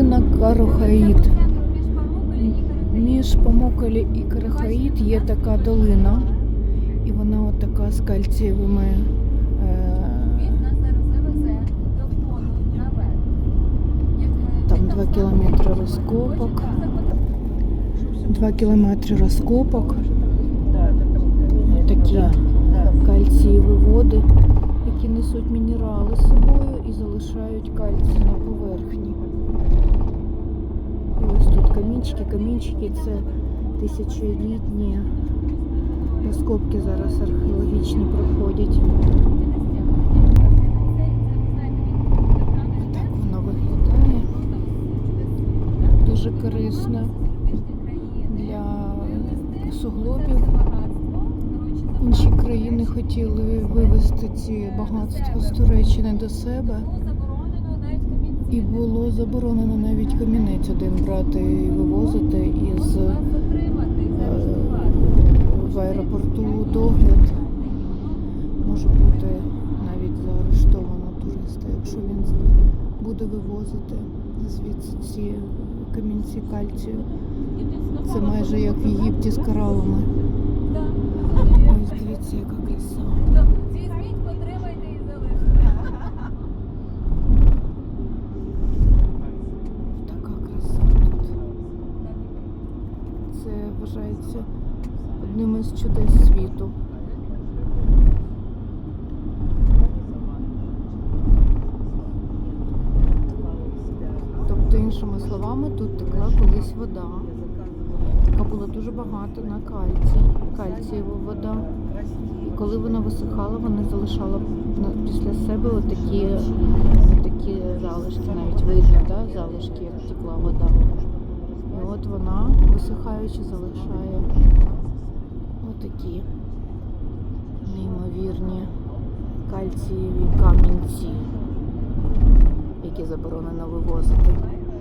долина Карохаїд. Між Помоколі і Карахаїд є така долина, і вона от така з кальцієвими. Е, там 2 кілометри розкопок. 2 кілометри розкопок. Такі кальцієві води, які несуть мінерали з собою і залишають кальцій на поверхні. І ось тут камінчики, камінчики це тисячолітні розкопки зараз археологічні проходять. Так воно виглядає. Дуже корисно для суглобів. Інші країни хотіли вивезти ці багатства з Туреччини до себе. І було заборонено навіть камінець один брати і вивозити із е, в аеропорту догляд. Може бути навіть заарештовано туриста, якщо він буде вивозити звідси ці камінці кальцію. Це майже як в Єгипті з коралами. Ось дивіться, яка краса. Візьміть, потримайте і залиште. Така краса тут. Це вважається одним із чудес світу. Тобто, іншими словами, тут текла колись вода, яка була дуже багата на кальцій, кальцієва вода. І коли вона висихала, вона залишала після себе отакі, такі залишки, навіть видно, да? залишки, як текла вода. І от вона, висихаючи, залишає отакі неймовірні кальцієві камінці, які заборонено вивозити.